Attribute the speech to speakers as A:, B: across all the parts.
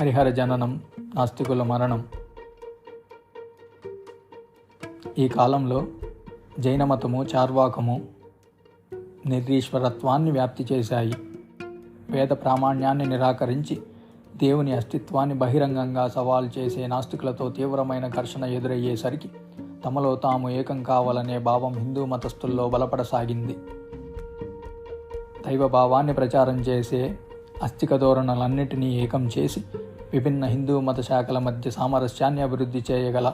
A: హరిహర జననం నాస్తికుల మరణం. ఈ కాలంలో జైనమతము చార్వాకము నిర్రీశ్వరత్వాన్ని వ్యాప్తి చేశాయి. వేద ప్రామాణ్యాన్ని నిరాకరించి దేవుని అస్తిత్వాన్ని బహిరంగంగా సవాల్ చేసే నాస్తికులతో తీవ్రమైన ఘర్షణ ఎదురయ్యేసరికి తమలో తాము ఏకం కావాలనే భావం హిందూ మతస్థుల్లో బలపడసాగింది. దైవ భావాన్ని ప్రచారం చేసే అస్థిక ధోరణులన్నిటినీ ఏకం చేసి విభిన్న హిందూ మత శాఖల మధ్య సామరస్యాన్ని అభివృద్ధి చేయగల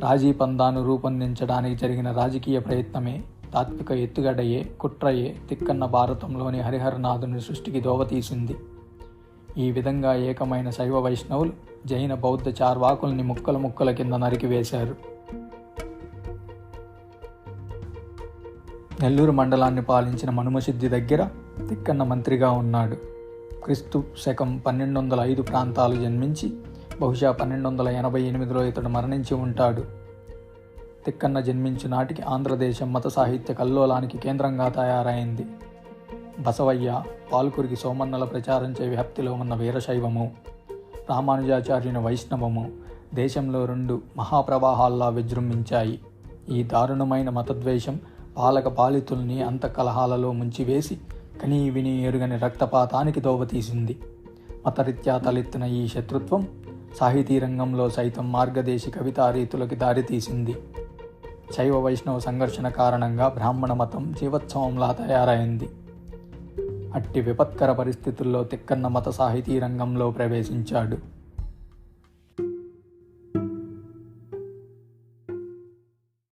A: రాజీ పందాను రూపొందించడానికి జరిగిన రాజకీయ ప్రయత్నమే తాత్విక ఎత్తుగడయే కుట్రయే తిక్కన్న భారతంలోని హరిహరనాథుని సృష్టికి దోవతీసింది ఈ విధంగా ఏకమైన శైవ వైష్ణవులు జైన బౌద్ధ చార్వాకుల్ని ముక్కల ముక్కల కింద నరికివేశారు నెల్లూరు మండలాన్ని పాలించిన మనుమసిద్ధి దగ్గర తిక్కన్న మంత్రిగా ఉన్నాడు. క్రీస్తు శకం పన్నెండు వందల ఐదు ప్రాంతాలు జన్మించి బహుశా పన్నెండు వందల ఎనభై ఎనిమిదిలో ఇతడు మరణించి ఉంటాడు. తిక్కన్న జన్మించు నాటికి ఆంధ్రదేశం మత సాహిత్య కల్లోలానికి కేంద్రంగా తయారైంది. బసవయ్య పాల్కురికి సోమన్నల ప్రచారంచే వ్యాప్తిలో ఉన్న వీరశైవము రామానుజాచార్యుని వైష్ణవము దేశంలో రెండు మహాప్రవాహాల్లా విజృంభించాయి. ఈ దారుణమైన మతద్వేషం పాలక పాలితుల్ని అంతఃకలహాలలో ముంచివేసి కనీ విని ఎరుగని రక్తపాతానికి దోవతీసింది మతరీత్యా తలెత్తిన ఈ శత్రుత్వం సాహితీ రంగంలో సైతం మార్గదేశి కవితా రీతులకి దారితీసింది శైవ వైష్ణవ సంఘర్షణ కారణంగా బ్రాహ్మణ మతం జీవోత్సవంలా తయారైంది. అట్టి విపత్కర పరిస్థితుల్లో తిక్కన్న మత సాహితీ రంగంలో ప్రవేశించాడు.